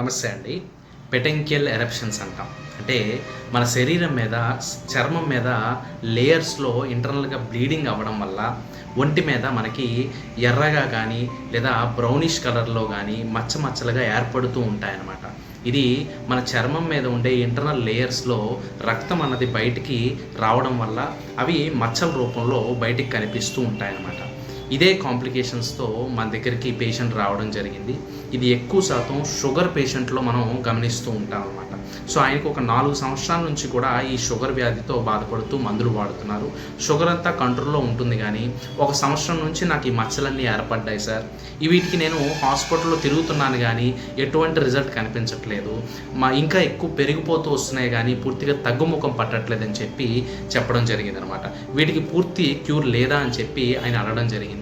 నమస్తే అండి. పెటెంకియల్ ఎరప్షన్స్ అంటాం. అంటే మన శరీరం మీద చర్మం మీద లేయర్స్లో ఇంటర్నల్గా బ్లీడింగ్ అవ్వడం వల్ల ఒంటి మీద మనకి ఎర్రగా కానీ లేదా బ్రౌనిష్ కలర్లో కానీ మచ్చ మచ్చలుగా ఏర్పడుతూ ఉంటాయన్నమాట. ఇది మన చర్మం మీద ఉండే ఇంటర్నల్ లేయర్స్లో రక్తం అన్నది బయటికి రావడం వల్ల అవి మచ్చల రూపంలో బయటికి కనిపిస్తూ ఉంటాయన్నమాట. ఇదే కాంప్లికేషన్స్తో మన దగ్గరికి పేషెంట్ రావడం జరిగింది. ఇది ఎక్కువ శాతం షుగర్ పేషెంట్లో మనం గమనిస్తూ ఉంటాం అనమాట సో ఆయనకు ఒక నాలుగు సంవత్సరాల నుంచి కూడా ఈ షుగర్ వ్యాధితో బాధపడుతూ మందులు వాడుతున్నారు. షుగర్ అంతా కంట్రోల్లో ఉంటుంది కానీ ఒక సంవత్సరం నుంచి నాకు ఈ మచ్చలన్నీ ఏర్పడ్డాయి సార్. వీటికి నేను హాస్పిటల్లో తిరుగుతున్నాను కానీ ఎటువంటి రిజల్ట్ కనిపించట్లేదు. మా ఇంకా ఎక్కువ పెరిగిపోతూ వస్తున్నాయి కానీ పూర్తిగా తగ్గుముఖం పట్టట్లేదని చెప్పి చెప్పడం జరిగింది అనమాట వీటికి పూర్తి క్యూర్ లేదా అని చెప్పి ఆయన అడగడం జరిగింది.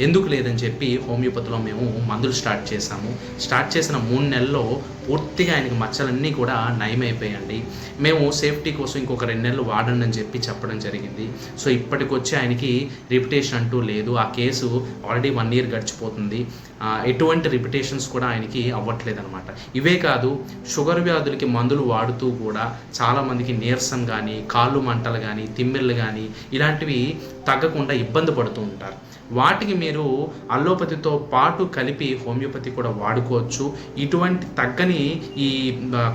ఎందుకు లేదని చెప్పి హోమియోపతిలో మేము మందులు స్టార్ట్ చేశాము. స్టార్ట్ చేసిన మూడు నెలల్లో పూర్తిగా ఆయనకి మచ్చలన్నీ కూడా నయమైపోయాయండి. మేము సేఫ్టీ కోసం ఇంకొక రెండు నెలలు వాడండి అని చెప్పి చెప్పడం జరిగింది. సో ఇప్పటికొచ్చి ఆయనకి రిపిటేషన్ అంటూ లేదు. ఆ కేసు ఆల్రెడీ వన్ ఇయర్ గడిచిపోతుంది. ఎటువంటి రిపిటేషన్స్ కూడా ఆయనకి అవ్వట్లేదు అనమాట ఇవే కాదు షుగర్ వ్యాధులకి మందులు వాడుతూ కూడా చాలామందికి నీరసం కానీ కాళ్ళు మంటలు కానీ తిమ్మిళ్ళు కానీ ఇలాంటివి తగ్గకుండా ఇబ్బంది పడుతూ ఉంటారు. వాటికి మీరు అల్లోపతితో పాటు కలిపి హోమియోపతి కూడా వాడుకోవచ్చు. ఇటువంటి తగ్గని ఈ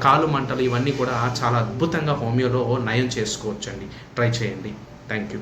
కాలు మంటలు ఇవన్నీ కూడా చాలా అద్భుతంగా హోమియోలో నయం చేసుకోవచ్చండి. ట్రై చేయండి. Thank you